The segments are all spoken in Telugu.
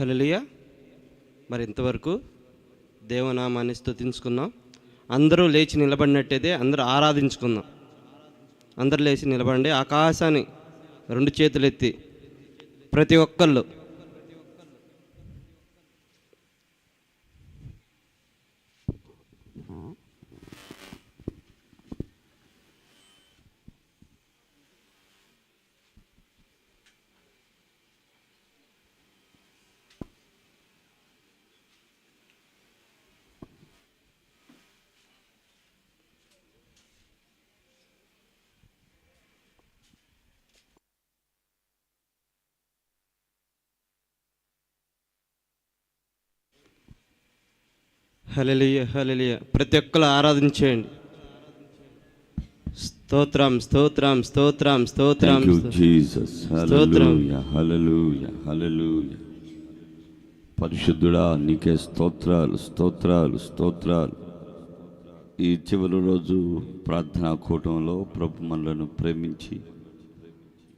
హలలియ మరి ఇంతవరకు దేవనామాన్ని స్థుతించుకున్నాం అందరూ లేచి నిలబడినట్టయితే అందరూ ఆరాధించుకుందాం. అందరు లేచి నిలబడండి. ఆకాశాన్ని రెండు చేతులు ఎత్తి ప్రతి ఒక్కళ్ళు హలలియ హలలియ ప్రతి ఒక్కరు ఆరాధించేయండి. స్తోత్రం స్తోత్రం స్తోత్రం స్తోత్రం. పరిశుద్ధుడా నీకే స్తోత్రాలు స్తోత్రాలు స్తోత్రాలు. ఈ చివరి రోజు ప్రార్థనా కూటంలో ప్రభు మనలను ప్రేమించి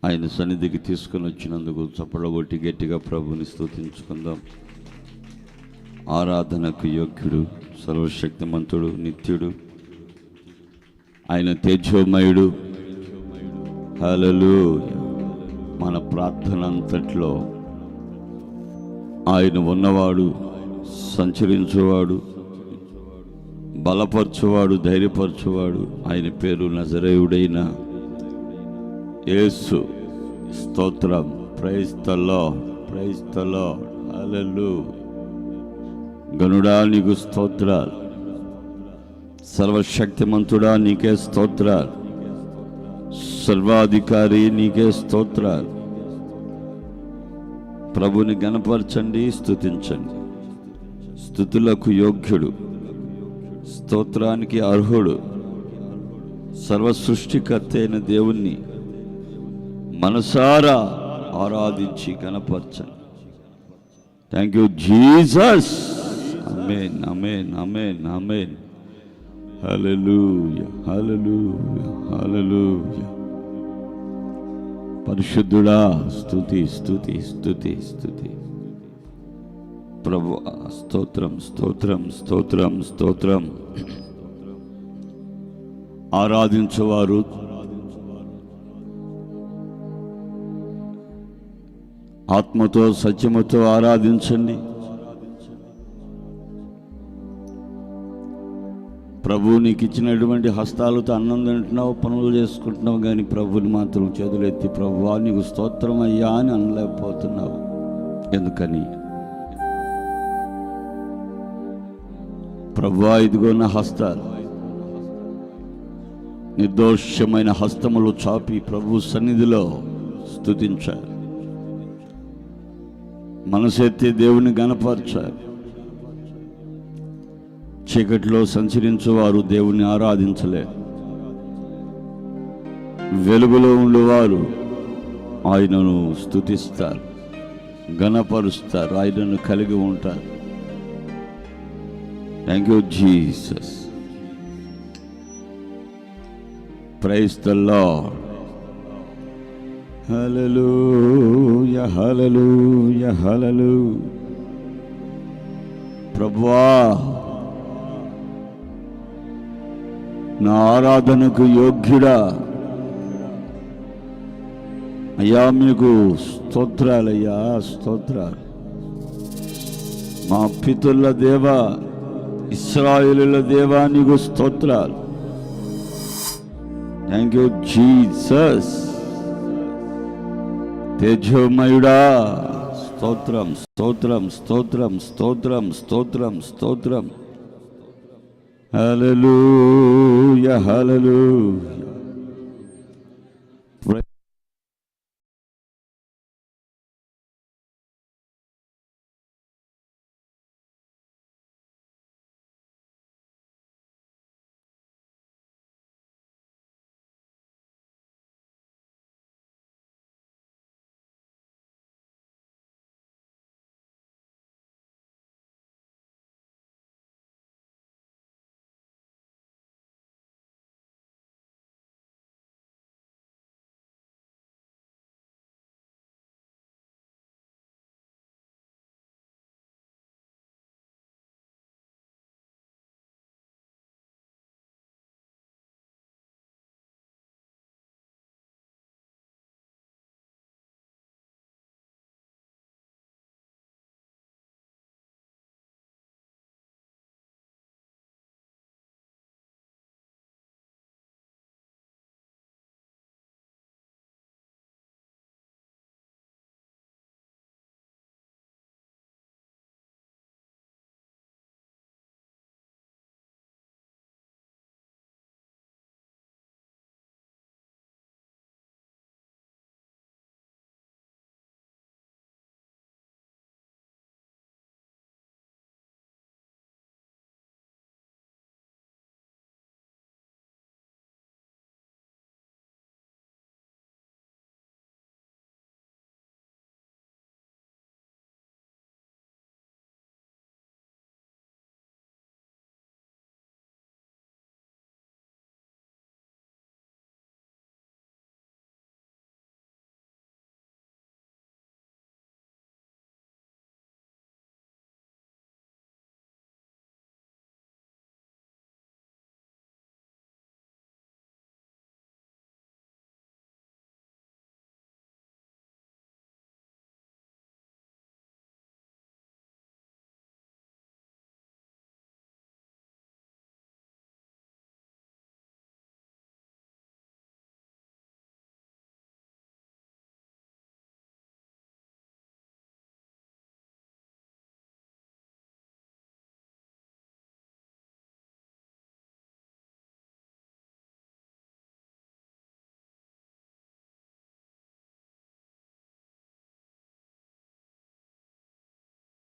ఆయన సన్నిధికి తీసుకొని వచ్చినందుకు చప్పడగొట్టి గట్టిగా ప్రభుని స్తుతించుకుందాం. ఆరాధనకు యోగ్యుడు సర్వశక్తిమంతుడు నిత్యుడు ఆయన తేజోమయుడు. హలలు మన ప్రార్థన అంతట్లో ఆయన ఉన్నవాడు సంచరించేవాడు బలపరచువాడు ధైర్యపరచువాడు ఆయన పేరు నజరేయుడైన యేసు. స్తోత్రం. ప్రైస్తలో ప్రైస్తలో హలలు గనుడా నీకు స్తోత్రాలు. సర్వశక్తిమంతుడా నీకే స్తోత్రాలు. సర్వాధికారి నీకే స్తోత్రాలు. ప్రభుని గణపరచండి స్తుతించండి. స్థుతులకు యోగ్యుడు. స్తోత్రానికి అర్హుడు. సర్వ సృష్టికర్త అయిన దేవుణ్ణి మనసారా ఆరాధించి కనపరచండి thank you Jesus amen amen amen amen hallelujah hallelujah hallelujah పరిశుద్ధుడా స్థుతి స్థుతి స్థుతి స్థుతి ప్రభు స్తోత్రం స్తోత్రం స్తోత్రం స్తోత్రం. ఆరాధించేవారు. ఆత్మతో సత్యముతో ఆరాధించండి. ప్రభు నీకు ఇచ్చినటువంటి హస్తాలతో అన్నం తింటున్నావు పనులు చేసుకుంటున్నావు కానీ ప్రభుని మాత్రం చేతులెత్తి ప్రభు నీకు స్తోత్రం అయ్యా అని అనలేకపోతున్నావు. ఎందుకని? ప్రభువా ఇదిగో నా హస్తాలు. నిర్దోషమైన హస్తములు చాపి ప్రభు సన్నిధిలో స్థుతించాలి మనసెత్తి దేవుని గణపరచారు. చీకటిలో సంచరించువారు దేవుని ఆరాధించలే. వెలుగులో ఉండేవారు ఆయనను స్తుతిస్తారు గణపరుస్తారు ఆయనను కలిగి ఉంటారు. Thank you Jesus praise the Lord హలలు యహలలు హల్లెలూ ప్రభువా నా ఆరాధనకు యోగ్యుడా? అయ్యా మీకు స్తోత్రాలయ్యా స్తోత్రాలు. మా పితుల దేవ ఇస్రాయేలుల దేవా నీకు స్తోత్రాలు. థ్యాంక్ యూ జీసస్ తేజోమయుడా స్తోత్రం స్తోత్రం స్తోత్రం స్తోత్రం స్తోత్రం స్తోత్రం. హలలు హలలు